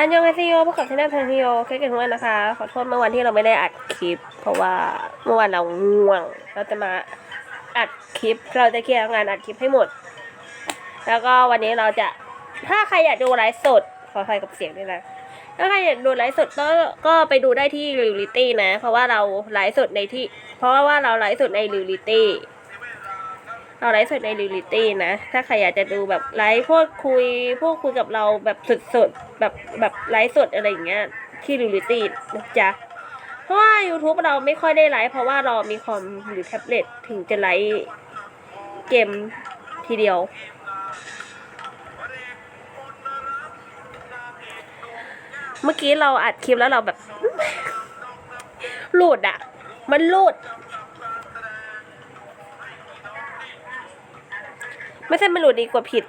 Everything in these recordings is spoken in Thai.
อันยองไอซีโอพบกับชาแนลทันทีโอเคกันทุกวันนะคะ ขอโทษเมื่อวันที่เราไม่ได้อัดคลิป เพราะว่าเมื่อวานเราง่วง เราจะมาอัดคลิป เราจะเคลียร์งานอัดคลิปให้หมด แล้วก็วันนี้เราจะ ถ้าใครอยากดูไลฟ์สด ขอใครกับเสียงด้วยนะ ถ้าใครอยากดูไลฟ์สดก็ก็ไปดูได้ที่ริลิตี้นะ เพราะว่าเราไลฟ์สดในที่ เพราะว่าเราไลฟ์สดในริลิตี้ เราไลฟ์สดในริลิตี้นะ ถ้าใครอยากจะดูแบบไลฟ์พูดคุยพูดคุยกับเราแบบสดๆแบบแบบไลฟ์สดอะไรอย่างเงี้ยที่ริลิตี้นะจ๊ะเพราะว่า YouTube เราไม่ค่อยได้ไลฟ์เพราะว่าเรามีคอมหรือแท็บเล็ตถึงจะไลฟ์เกมทีเดียวเมื่อกี้เราอัดคลิปแล้วเราแบบ หลุดอะมันหลุด ไม่ใช่มันหลุดดีกว่าผิด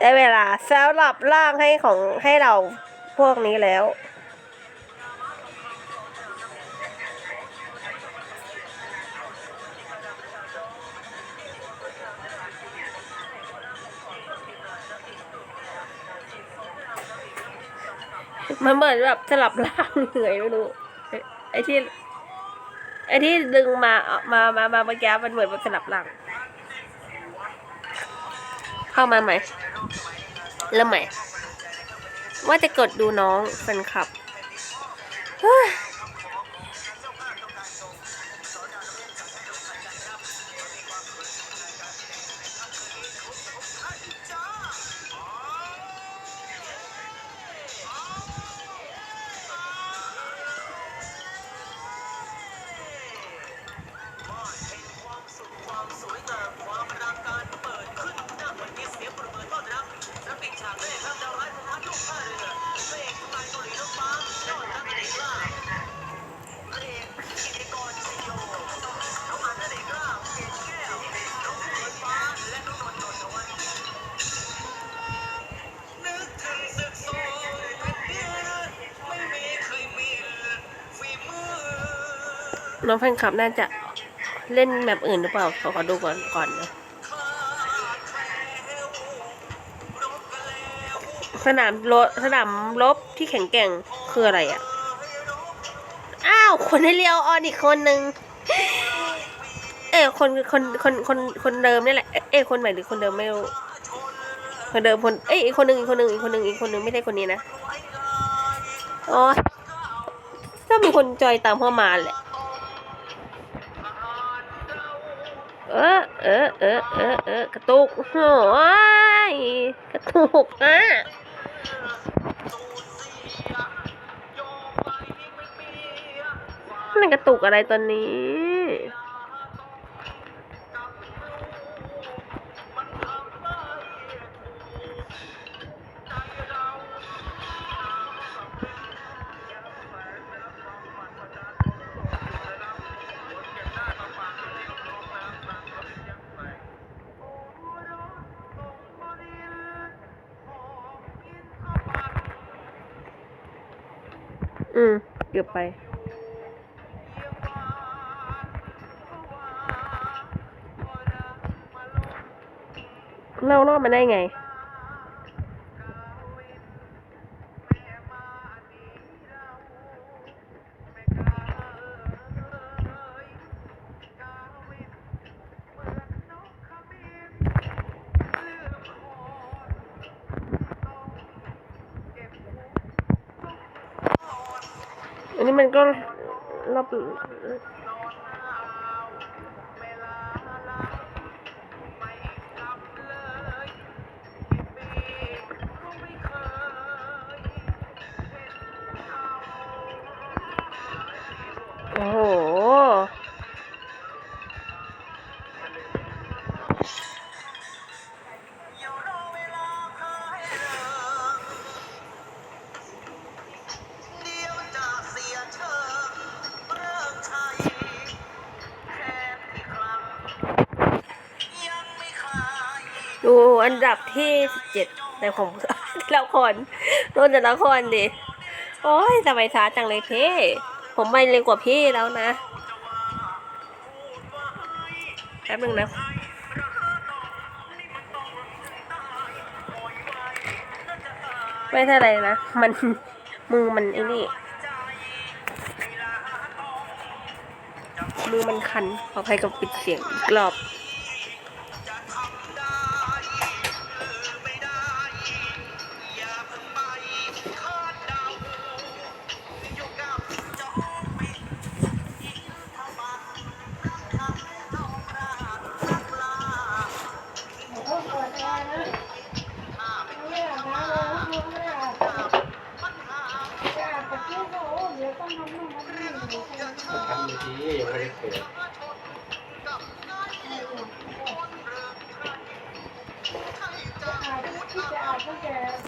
ได้เวลาสำหรับร่างให้ของให้เราพวกนี้แล้ว มันเหมือนแบบสลับร่างเหนื่อยไม่รู้ไอ้ที่ ไอ้ที่ดึงมาเอามามามาเมื่อกี้มันเหมือนแบบสลับหลัง เข้ามาใหม่เริ่มใหม่ ว่าจะกดดูน้องแฟนคลับ น้องแฟนคลับน่าจะเล่นแบบอื่นหรือเปล่าขอขอดูก่อนก่อนนะสนามรบสนามรบที่แข็งแกร่งคืออะไรอะ อ้าว คนให้เลี้ยวออนอีกคนนึง เอ้คนคนคนคนคนเดิมนี่แหละ เอ้คนใหม่หรือคนเดิมไม่รู้ คนเดิมคน เอ้อีกคนหนึ่งอีกคนหนึ่งอีกคนหนึ่งอีกคนหนึ่งไม่ใช่คนนี้นะ อ๋อถ้ามีคนจอยตามเข้ามาแหละ เออเออเออเออเออกระตุกโอ้ยกระตุกอะมันกระตุกอะไรตอนนี้ อืมเกือบไปเรารอดมาได้ไง ร อันดับที่สิบเจ็ดแต่ละครโดนแต่ละครดิโอ้ยทำไมช้าจังเลยพี่ ผมไปเร็วกว่าพี่แล้วนะแป๊บนึงนะไม่ใช่อะไรนะ มันมือมันไอ้นี่ มือมันคันขออภัยกับปิดเสียงกรอบ ไม่ได้เปิดกับนายคนเรื่องใครใครจะอะไรปล่อย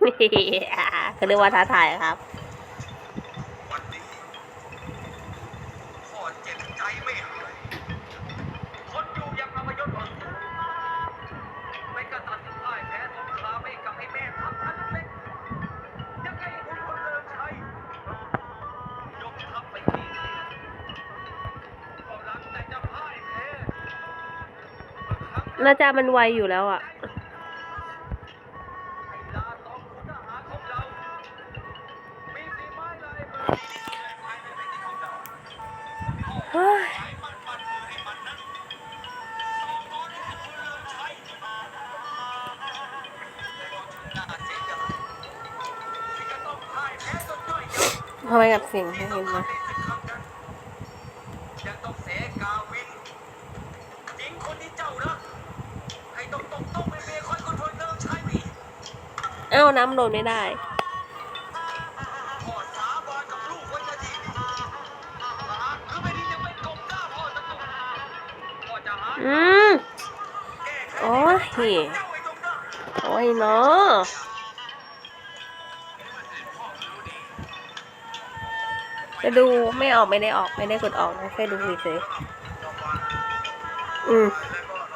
เขาเรียกว่าท้าทายครับวันนี้พ่อเจ็บใจไม่หายคนอยู่ยังอมยศอ่อนไม่กระตัดพ่ายแพ้สงครามให้กับไอ้แม่ทัพทันเล็กยังไงคุณคนเลิศชัยยกทัพไปทีก็รักแต่จะพ่ายแพ้นาจะมันไวอยู่แล้วอะ เมียคอยคนทนเลิกใช้มีเอ้าน้ำโดนไม่ได้พ่อสาบานกับลูกไว้จะดีหากคือไม่ดีจะไม่กบหน้าพ่อตะกุกพ่อจะหาอืมแก้ไขโอ้ยเจ้าไอ้ตรงนั้นโอ้ยเนาะ จะดูไม่ออกไม่ได้ออกไม่ได้กดออกนะแค่ดูเฉยๆอืม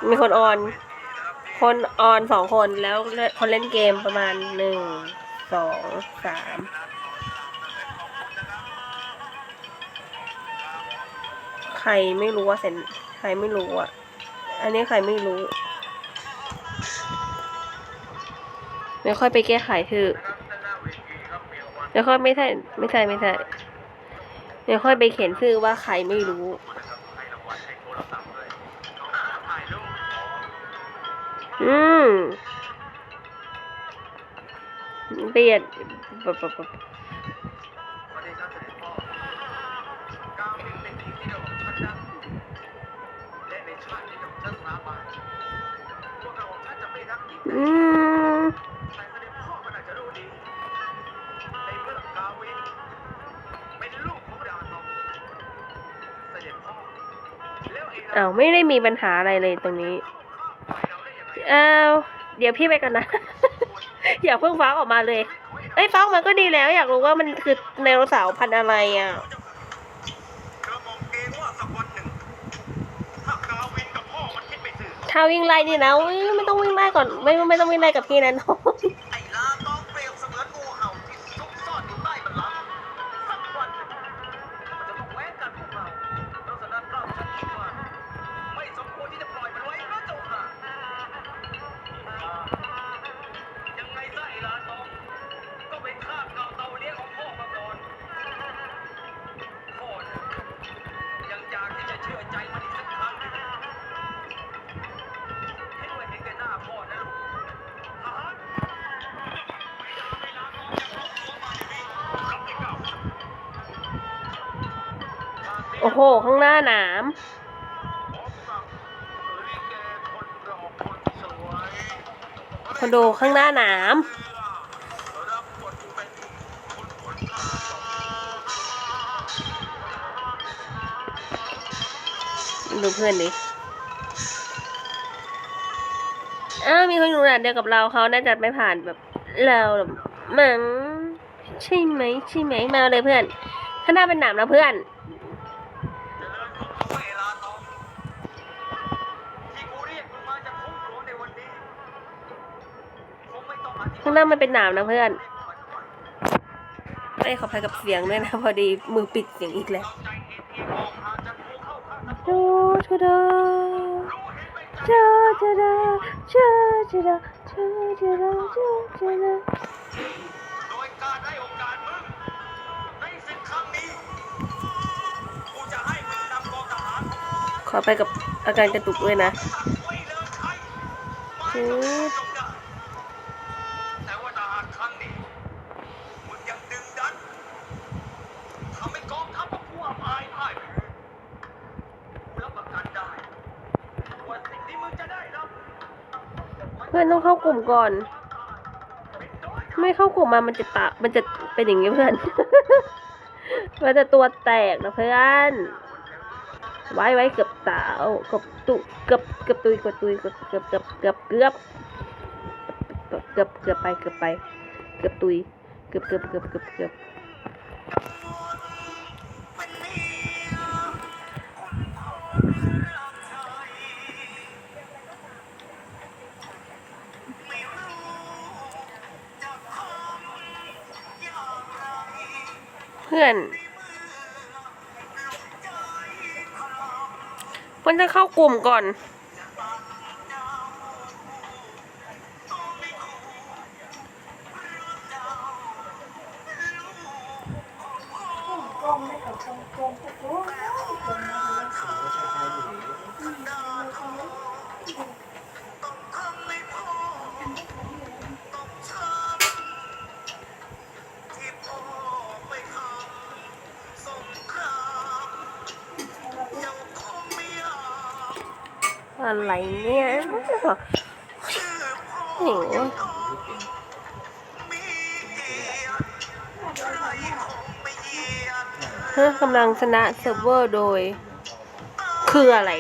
มีคนออน คนออนสองคนแล้วคนเล่นเกมประมาณหนึ่งสองสามใครไม่รู้ว่าเซนใครไม่รู้อะ อันนี้ใครไม่รู้ ไม่ค่อยไปแก้ไขคือไม่ค่อยไม่ใช่ไม่ใช่ไม่ใช่ ไม่ค่อยไปเขียนชื่อว่าใครไม่รู้อืมเปลี่ยนบบแบบแบบวันนี้ท่านเสด็จพ่อก้าวเป็นเป็นทีที่เดียวของ เองอ้าวไม่ได้มีปัญหาอะไรเลยตรงนี้เอาเดี๋ยวพี่ไปก่อนนะ อย่าเพิ่งฟ้าออกมาเลยเอ้ยฟ้าออกมาก็ดีแล้ว อยากรู้ว่ามันคือไดโนเสาร์พันธุ์อะไรอะกระหม่อมเกรงว่าสักวันหนึ่งถ้ากาวินกับพ่อมันคิดไม่ซื่อถ้าวิ่งไล่นี่นะไม่ต้องวิ่งไล่ก่อน ไม่ไม่ต้องวิ่งไล่กับพี่นะน้อง โอ้โหข้างหน้าหนาม คอนโดข้างหน้าหนามดูเพื่อนดิ อ้าวมีคนอยู่ระดับเดียวกับเราเขาน่าจะไม่ผ่านแบบเราหรอมั้งใช่ไหมใช่ไหมมาเลยเพื่อนข้างหน้าเป็นหนามแล้วเพื่อนางมันเป็นหนามนะเพื่อนไม่ขออภัยกับเสียงด้วยนะ พอดีมือปิดเสียงอีกแล้วใจเอ็นเอียงออกหากจะถูกเข้าข้างศัตรูโอ้ชะดารู้เห็นเป็นใจชาชะดาชาชะดาชาชะดาชาชะดาโดยการให้โอกาสมึงในศึกครั้งนี้กูจะให้มึงนำกองทหารขอไปกับอาการกระตุกด้วยนะเลิกใครมาให้จบได้แต่ว่าทหารครั้งนี้มึงยังดึงดันทำให้กองทัพของกูอับอายพ่ายแพ้กูรับประกันได้ว่าสิ่งที่มึงจะได้รับ เพื่อนต้องเข้ากลุ่มก่อน ไม่เข้ากลุ่มมามันจะตะมันจะเป็นอย่างนี้เพื่อน มันจะตัวแตกนะเพื่อน ไว้ไว้เกือบตาวเกือบตุเกือบเกือบตุยเกือบตุยเกือบเกือบเกือบเกือบเกือบเกือบเกือบไปเกือบไป เกือบตุย เกือบเกือบเกือบเกือบเกือบ พื่อนเพื่อนจะเข้ากลุ่มก่อน อะไรเนี่ยโอ้โหมีเกียเหยียดเพื่อกำลังชนะเซิร์ฟเวอร์โดย คืออะไร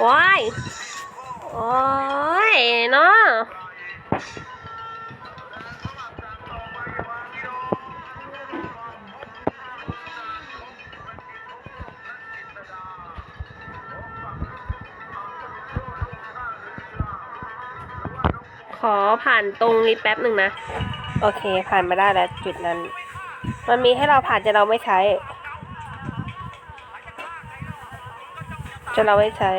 โอ้ย โอ้ยเนาะขอผ่านตรงนี้แป๊บหนึ่งนะ โอเคผ่านมาได้แล้วจุดนั้น มันมีให้เราผ่านแต่เราไม่ใช้ จะเราไม่ใช้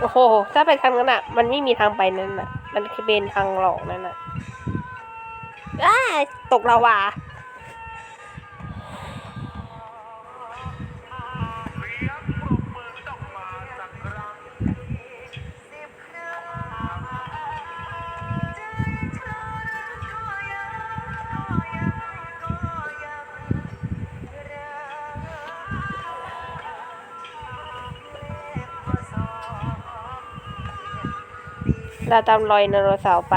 โอ้โห ถ้าไปทางนั้นอะ มันไม่มีทางไปนั่นอะ มันคือเป็นทางหลอกนั่นอะอ้าตกลาวา เราตามรอยไดโนเสาร์ไป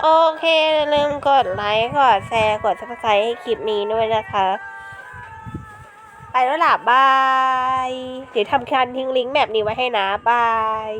โอเคอย่าลืมกดไลค์กดแชร์กดซับสไครต์ให้คลิปนี้ด้วยนะคะ ไปแล้วล่ะบาย เดี๋ยวทำการทิ้งลิงก์แบบนี้ไว้ให้นะบาย